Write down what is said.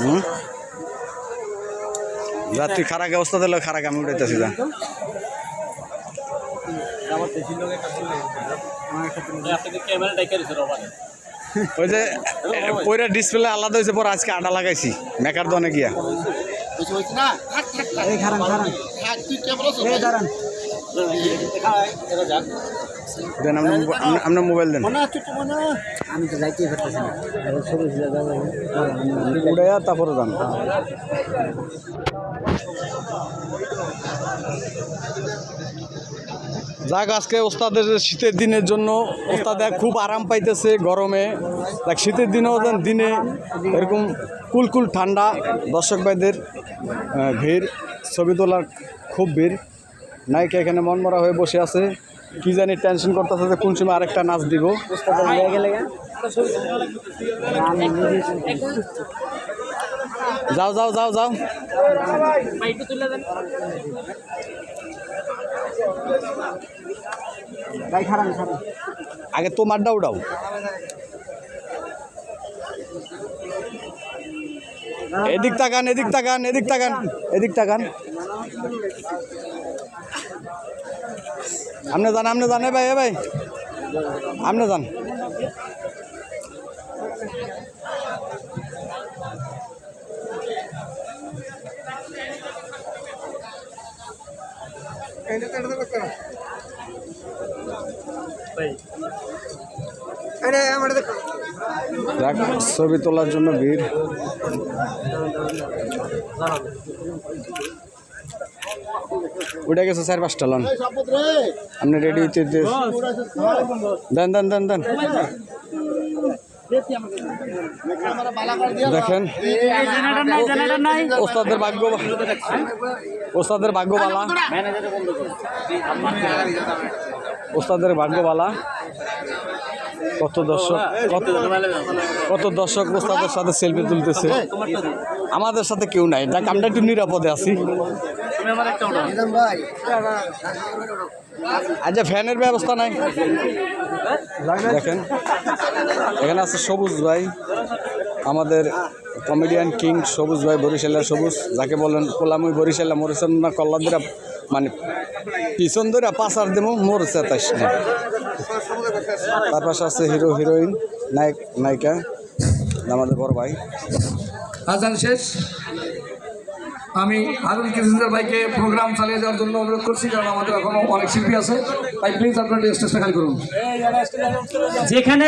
হুম? যাত্রী খারাপ অবস্থা দিল খারাপ আমি উঠাইতেছি যা। ওই যে পয়রা ডিসপ্লে আলাদা হয়েছে পর আজকে আডা লাগাইছি মেকার দনে গিয়া। দেন আপনার মোবাইল দেন। আমি তো যাইতেই পারতেছি না। উড়াইয়া তারপরে যান। যাক আজকে ওস্তাদের শীতের দিনের জন্য ওস্তাদ খুব আরাম পাইতেছে গরমে। দেখ শীতের দিনেও দিনে এরকম কুলকুল ঠান্ডা। দর্শক ভাইদের ভিড় ছবি তোলার খুব ভিড়। নায়িকা এখানে মনমরা হয়ে বসে আছে। কি জানি টেনশন করতেছে যে কোন সময় আরেকটা নাচ দিব। যাও যাও যাও যাও। আগে তোমারটা উঠাও। এদিক তাকান এদিক তাকান এদিক তাকান এদিক তাকান। আপনি জান আপনি জানে ভাই এ ভাই। আপনি দেখ ছবি তোলার জন্য ভিড়। উঠে গেছে চার পাঁচটা, লন। আপনি রেডি হইতে দেন দেন দেন দেন। দেখেন। ওস্তাদের ভাগ্য ওস্তাদের ভাগ্যবালা ওস্তাদের ভাগ্যবালা কত দর্শক কত দর্শক ওস্তাদের সাথে সেলফি তুলতেছে। আমাদের সাথে কেউ নাই। দেখ আমরা একটু নিরাপদে আছি। আচ্ছা ফ্যানের ব্যবস্থা নাই? দেখেন, এখানে আছে সবুজ ভাই। আমাদের কমেডিয়ান কিং সবুজ ভাই, বরিশালের সবুজ। যাকে বলেন কোলামুই বরিশালা মরিচন না কল্লাদিরা মানে পিছন ধরে পাশার দেবো মোর চেতাইস না। তার পাশে আছে হিরো, হিরোইন, নায়ক, নায়িকা, আমাদের বড় ভাই। আজান শেষ। আমি হারুন কৃষ্ণদের ভাইকে প্রোগ্রাম চালিয়ে যাওয়ার জন্য অনুরোধ করছি, কারণ আমাদের এখনও অনেক শিল্পী আছে। তাই প্লিজ আপনার স্টেজটা খালি করুন। যেখানে